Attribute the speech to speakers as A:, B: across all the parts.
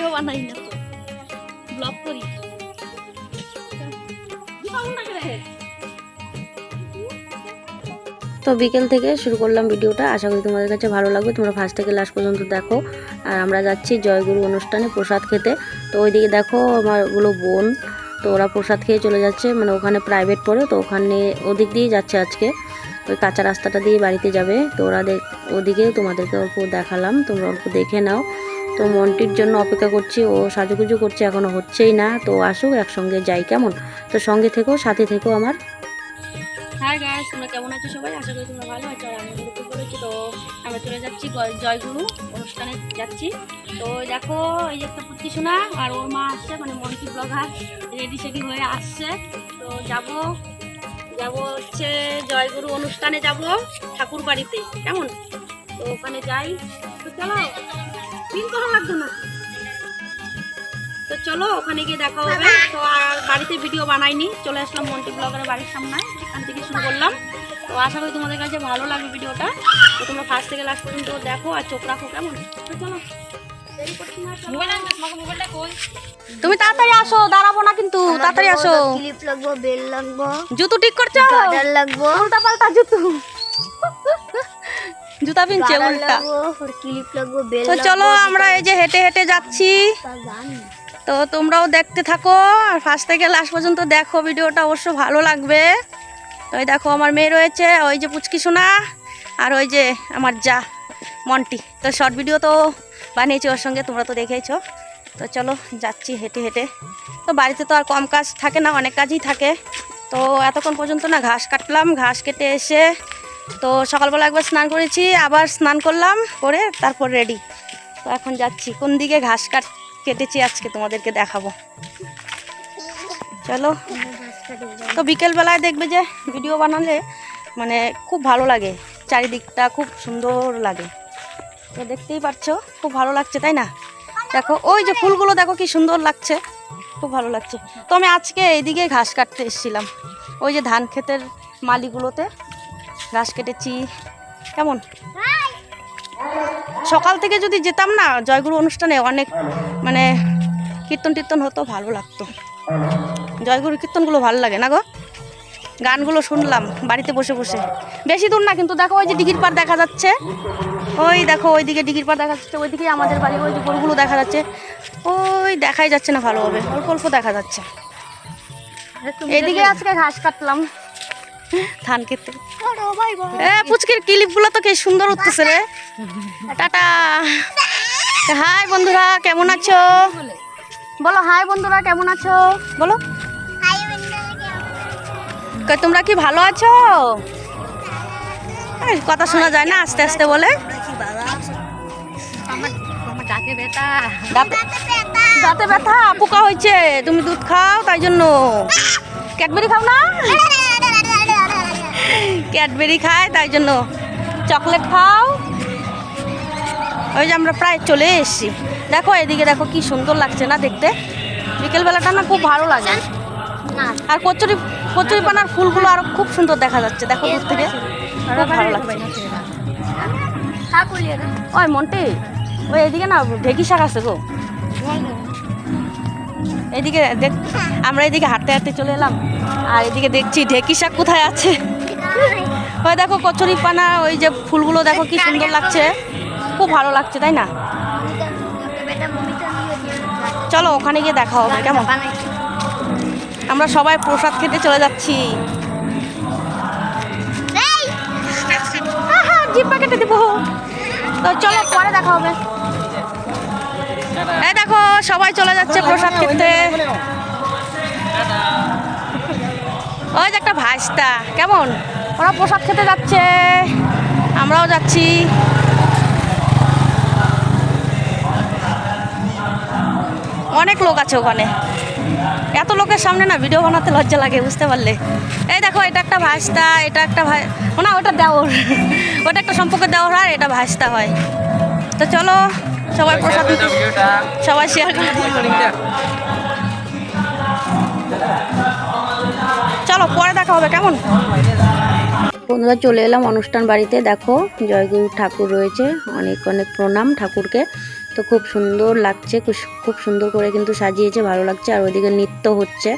A: Video বানাই না তো। ব্লগ করি।
B: তো বিকেল থেকে শুরু করলাম ভিডিওটা। আশা করি তোমাদের কাছে ভালো লাগবে। তোমরা ফার্স্ট থেকে লাস্ট পর্যন্ত দেখো। আর আমরা যাচ্ছি জয়গুরু অনুষ্ঠানে প্রসাদ খেতে। তো ওইদিকে দেখো আমারগুলো বোন। তো ওরা প্রসাদ খেয়ে চলে যাচ্ছে। মানে ওখানে প্রাইভেট পড়ে, তো ওখানে ওদিক দিয়েই যাচ্ছে আজকে। ওই কাঁচা রাস্তাটা দিয়ে বাড়িতে যাবে। তো ওরা ওদিকে তোমাদেরকে অল্প দেখালাম। তোমরা অল্প দেখে নাও। তো মনটির জন্য অপেক্ষা করছি, ও সাজুগুজু করছে, এখনও হচ্ছেই না। তো আসুক, একসঙ্গে যাই, কেমন? তো সঙ্গে থেকো, সাথে থেকো আমার।
A: হাই গাইস তোমরা কেমন আছো সবাই? আশা করি তোমরা ভালো আছো, আর আমি গুরুকে বলেছি তো আমরা চলে যাচ্ছি জয়গুরু অনুষ্ঠানে যাচ্ছি। তো দেখো, এই যে একটা পুত্রি শোনা আর ওর মা আসছে মানে মন্টি ব্লগার রেডি সেডি হয়ে আসছে। তো যাব যাব হচ্ছে জয়গুরু অনুষ্ঠানে যাব ঠাকুর বাড়িতে কেমন? তো ওখানে যাই। তো চলো। করা না। তো চলো ওখানে গিয়ে দেখা হবে। তো আর বাড়িতে ভিডিও বানাইনি। চলে আসলাম মন্টি ব্লগারের বাড়ির সামনে এখান থেকে শুরু করলাম। তো আশা করি তোমাদের কাছে ভালো লাগবে ভিডিওটা তো তোমরা ফার্স্ট থেকে লাস্ট পর্যন্ত দেখো আর চোখ রাখো কেমন? তো চলো। তুমি তাড়াতাড়ি আসো দাঁড়াবো না কিন্তু তাড়াতাড়ি আসো।
C: ক্লিপ লাগবো বেল লাগবো।
A: জুতো ঠিক করছ?
C: লাগবো।
A: উল্টা পাল্টা জুতো। জুতা পিনছে উল্টা। তো চলো আমরা এই যে হেঁটে হেঁটে যাচ্ছি। তো তোমরাও দেখতে থাকো আর ফার্স্ট থেকে লাস্ট পর্যন্ত দেখো ভিডিওটা অবশ্য ভালো লাগবে। তো এই দেখো আমার মেয়ে রয়েছে ওই যে পুচকি সোনা আর ওই যে আমার যা মন্টি। তো শর্ট ভিডিও তো বানিয়েছি ওর সঙ্গে তোমরা তো দেখেইছো। তো চলো যাচ্ছি হেঁটে হেঁটে। তো বাড়িতে তো আর কম কাজ থাকে না অনেক কাজই থাকে। তো এতক্ষণ পর্যন্ত না ঘাস কাটলাম ঘাস কেটে এসে তো সকালবেলা একবার স্নান করেছি, আবার স্নান করলাম, করে তারপর রেডি তো এখন যাচ্ছি, কোন দিকে ঘাস কাট, কেটেছি আজকে তোমাদেরকে দেখাবো। চলো। তো বিকেলবেলায় দেখবে যে ভিডিও বানালে মানে খুব ভালো লাগে, চারিদিকটা খুব সুন্দর লাগে। তো দেখতেই পাচ্ছো খুব ভালো লাগছে, তাই না? দেখো, ওই যে ফুলগুলো দেখো কি সুন্দর লাগছে, খুব ভালো লাগছে। তো আমি আজকে এইদিকে ঘাস কাটতে এসেছিলাম, ওই যে ধান ক্ষেতের মালিগুলোতে। ঘাস কেটেছি। কেমন? সকাল থেকে যদি যেতাম না জয়গুরু অনুষ্ঠানে অনেক মানে কীর্তন টীর্তন হতো ভালো লাগতো। জয়গুরু কীর্তনগুলো ভালো লাগে না গো? গানগুলো শুনলাম বাড়িতে বসে বসে। বেশি দূর না কিন্তু দেখো ওই যে ডিগির পাড় দেখা যাচ্ছে। ওই দেখো ওইদিকে ডিগির পাড় দেখা যাচ্ছে ওইদিকে আমাদের বাড়ি ওই যে গরুগুলো দেখা যাচ্ছে। ওই দেখাই যাচ্ছে না ভালোভাবে অল্প অল্প দেখা যাচ্ছে। এদিকে আজকে ঘাস কাটলাম। ধান খেতে এ ক্লিপগুলো তো সুন্দর উঠতেছে রে। বন্ধুরা, কেমন আছো? বলো বন্ধুরা, কেমন আছো? বলো। তোমরা কি ভালো আছো? কথা শোনা যায় না, আস্তে আস্তে বলে। দাঁতে ব্যথা, পোকা হয়েছে, তুমি দুধ খাও, তাই জন্য। ক্যাডবেরি খাও না? ক্যাডবেরি খায় তাই জন্য চকলেট খাও। ওই যে আমরা প্রায় চলে এসেছি। দেখো এদিকে দেখো কি সুন্দর লাগছে না দেখতে? বিকেলবেলাটা না খুব ভালো লাগে। আর কচুরি কচুরি পানার ফুলগুলো আরও খুব সুন্দর দেখা যাচ্ছে দেখো দূর থেকে। খুব ভালো লাগছে। ওই মন্টি ওই এদিকে না ঢেকি শাক আছে গো। এদিকে দেখ আমরা এদিকে হাঁটতে হাঁটতে চলে এলাম। আর এদিকে দেখছি ঢেকি শাক কোথায় আছে। ওই দেখো কচুরি পানা ওই যে ফুলগুলো দেখো কি সুন্দর লাগছে। খুব ভালো লাগছে তাই না? চলো ওখানে গিয়ে দেখা হবে কেমন? আমরা সবাই প্রসাদ খেতে চলে যাচ্ছি। কেটে দেবো। তো চলো পরে দেখা হবে। এই দেখো সবাই চলে যাচ্ছে প্রসাদ খেতে। ওই যে একটা ভাইস্তা কেমন? ওরা প্রসাদ খেতে যাচ্ছে। আমরাও যাচ্ছি। অনেক লোক আছে ওখানে। এত লোকের সামনে না ভিডিও বানাতে লজ্জা লাগে বুঝতে পারলে। এই দেখো এটা একটা ভাইস্তা এটা একটা ভাই ও না ওটা দেওর। ওটা একটা সম্পর্কে দেওর হয় এটা ভাইস্তা হয়। তো চলো সবাই প্রসাদ সবাই শেয়ার চলো পরে দেখা হবে কেমন?
B: বন্ধুরা চলে এলাম অনুষ্ঠান বাড়িতে। দেখো, জয়গুরু ঠাকুর রয়েছে। অনেক অনেক প্রণাম ঠাকুরকে। তো খুব সুন্দর লাগছে, খুব সুন্দর করে কিন্তু সাজিয়েছে, ভালো লাগছে। আর ওইদিকে নৃত্য হচ্ছে।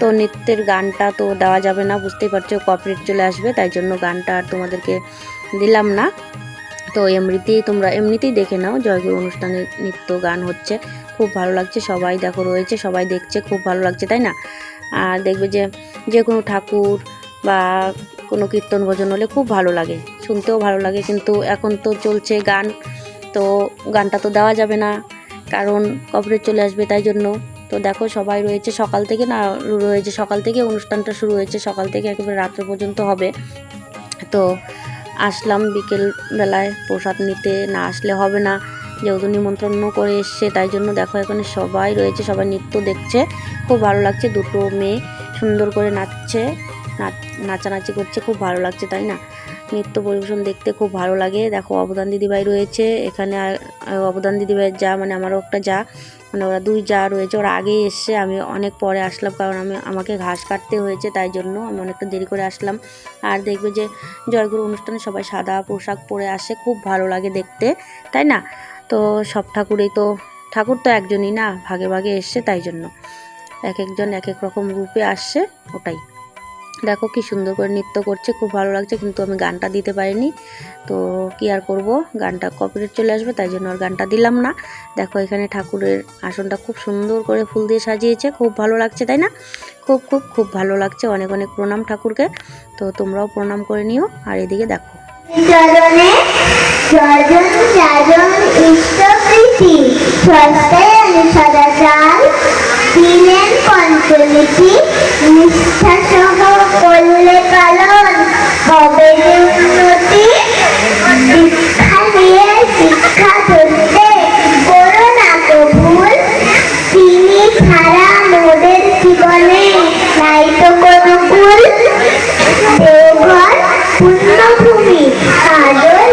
B: তো নৃত্যের গানটা তো দেওয়া যাবে না, বুঝতেই পারছ কপিরাইট চলে আসবে, তাই জন্য গানটা আর তোমাদেরকে দিলাম না। তো এমনিতেই তোমরা এমনিতেই দেখে নাও, জয়গুরু অনুষ্ঠানের নৃত্য গান হচ্ছে। খুব ভালো লাগছে, সবাই দেখো রয়েছে, সবাই দেখছে, খুব ভালো লাগছে, তাই না? আর দেখবে যে যে কোনো ঠাকুর বা কোনো কীর্তন ভজন হলে খুব ভালো লাগে। শুনতেও ভালো লাগে, কিন্তু এখন তো চলছে গান, তো গানটা তো দেওয়া যাবে না, কারণ কভারেজ চলে আসবে তাই জন্য। তো দেখো সবাই রয়েছে সকাল থেকে না, রয়েছে সকাল থেকে, অনুষ্ঠানটা শুরু হয়েছে সকাল থেকে, একেবারে রাত্র পর্যন্ত হবে। তো আসলাম বিকেল বেলায় প্রসাদ নিতে, না আসলে হবে না, যেহেতু নিমন্ত্রণ করে এসছে, তাই জন্য দেখো এখানে সবাই রয়েছে, সবাই নৃত্য দেখছে, খুব ভালো লাগছে, দুটো মেয়ে সুন্দর করে নাচছে। নাচ- নাচানাচি করছে, খুব ভালো লাগছে, তাই না? নৃত্য পরিবেশন দেখতে খুব ভালো লাগে। দেখো, অবদান দিদিভাই রয়েছে, এখানে অবদান দিদিভাইয়ের যা মানে আমারও একটা যা মানে ওরা দুই যা রয়েছে, ওরা আগেই এসছে, আমি অনেক পরে আসলাম, কারণ আমি, আমাকে ঘাস কাটতে হয়েছে, তাই জন্য আমি অনেকটা দেরি করে আসলাম। আর দেখবে যে, জয়গুরু অনুষ্ঠানে সবাই সাদা পোশাক পরে আসে, খুব ভালো লাগে দেখতে, তাই না? তো সব ঠাকুরেই তো, ঠাকুর তো একজনই না, ভাগে ভাগে এসছে, তাই জন্য। এক একজন এক এক রকম রূপে আসছে ওটাই। দেখো কি সুন্দর করে নৃত্য করছে, খুব ভালো লাগছে, কিন্তু আমি গানটা দিতে পারিনি। তো কি আর করব? গানটা কপিরাইট চলে আসবে, তাই জন্য আর গানটা দিলাম না। দেখো এখানে ঠাকুরের আসনটা খুব সুন্দর করে ফুল দিয়ে সাজিয়েছে, খুব ভালো লাগছে, তাই না? খুব খুব খুব ভালো লাগছে, অনেক অনেক প্রণাম ঠাকুরকে। তো তোমরাও প্রণাম করে নিও, আর এদিকে দেখো।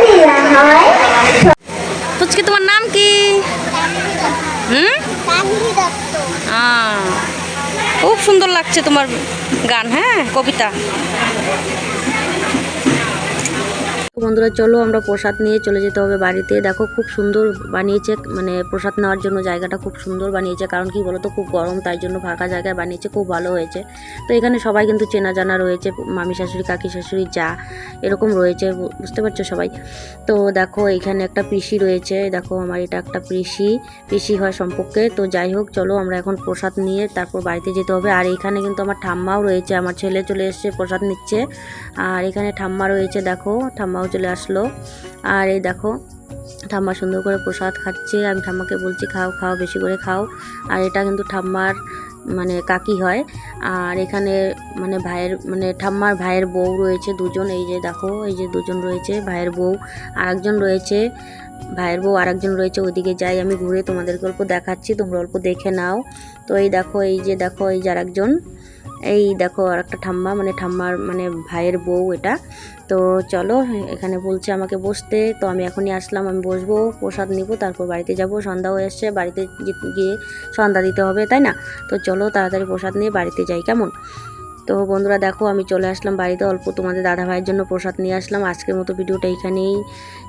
D: লীলা হয়।
A: ফুচকি তোমার নাম কি? হুম? খুব সুন্দর লাগছে তোমার গান হ্যাঁ কবিতা।
B: বন্ধুরা, চলো আমরা প্রসাদ নিয়ে চলে যেতে হবে বাড়িতে। দেখো খুব সুন্দর বানিয়েছে মানে প্রসাদ নেওয়ার জন্য জায়গাটা খুব সুন্দর বানিয়েছে, কারণ কি বলতো, খুব গরম, তাই জন্য ফাঁকা জায়গায় বানিয়েছে, খুব ভালো হয়েছে। তো এখানে সবাই কিন্তু চেনা জানা রয়েছে, মামি শাশুড়ি, কাকি শাশুড়ি, যা এরকম রয়েছে বুঝতে পারছ সবাই? তো দেখো এখানে একটা পিসি রয়েছে, দেখো আমার এটা একটা পিসি পিসি হয় সম্পর্কে। তো যাই হোক, চলো আমরা এখন প্রসাদ নিয়ে তারপর বাড়িতে যেতে হবে। আর এখানে কিন্তু আমার ঠাম্মাও রয়েছে, আমার ছেলে চলে এসছে, প্রসাদ নিচ্ছে। আর এখানে ঠাম্মা রয়েছে, দেখো, ঠাম্মাও চলে আসলো। আর এই দেখো, ঠাম্মা সুন্দর করে প্রসাদ খাচ্ছে। আমি ঠাম্মাকে বলছি, খাও খাও, বেশি করে খাও। আর এটা কিন্তু ঠাম্মার মানে কাকি হয়। আর এখানে মানে ভাইয়ের মানে ঠাম্মার ভাইয়ের বউ রয়েছে দুজন। এই যে দেখো, এই যে দুজন রয়েছে, ভাইয়ের বউ। আর একজন রয়েছে, ভাইয়ের বউ আর একজন রয়েছে। ওইদিকে যাই আমি ঘুরে তোমাদেরকে অল্প দেখাচ্ছি, তোমরা অল্প দেখে নাও। তো এই দেখো, এই যে দেখো, এই যে আরেকজন। এই দেখো আর একটা ঠাম্মা মানে ঠাম্মার মানে ভাইয়ের বউ এটা। তো চলো এখানে বলছে আমাকে বসতে। তো আমি এখনই আসলাম, আমি বসবো, প্রসাদ নিব, তারপর বাড়িতে যাব। সন্ধ্যা হয়ে এসছে, বাড়িতে গিয়ে সন্ধ্যা দিতে হবে, তাই না? তো চলো তাড়াতাড়ি প্রসাদ নিয়ে বাড়িতে যাই, কেমন? তো বন্ধুরা দেখো, আমি চলে আসলাম বাড়িতে, অল্প তোমাদের দাদা ভাইয়ের জন্য প্রসাদ নিয়ে আসলাম। আজকের মতো ভিডিওটা এইখানেই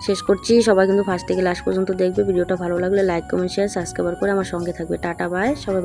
B: শেষ করছি। সবাই কিন্তু ফার্স্ট থেকে লাস্ট পর্যন্ত দেখবে। ভিডিওটা ভালো লাগলে লাইক কমেন্ট শেয়ার সাবস্ক্রাইব করে আমার সঙ্গে থাকবে। টাটা বাই সবাই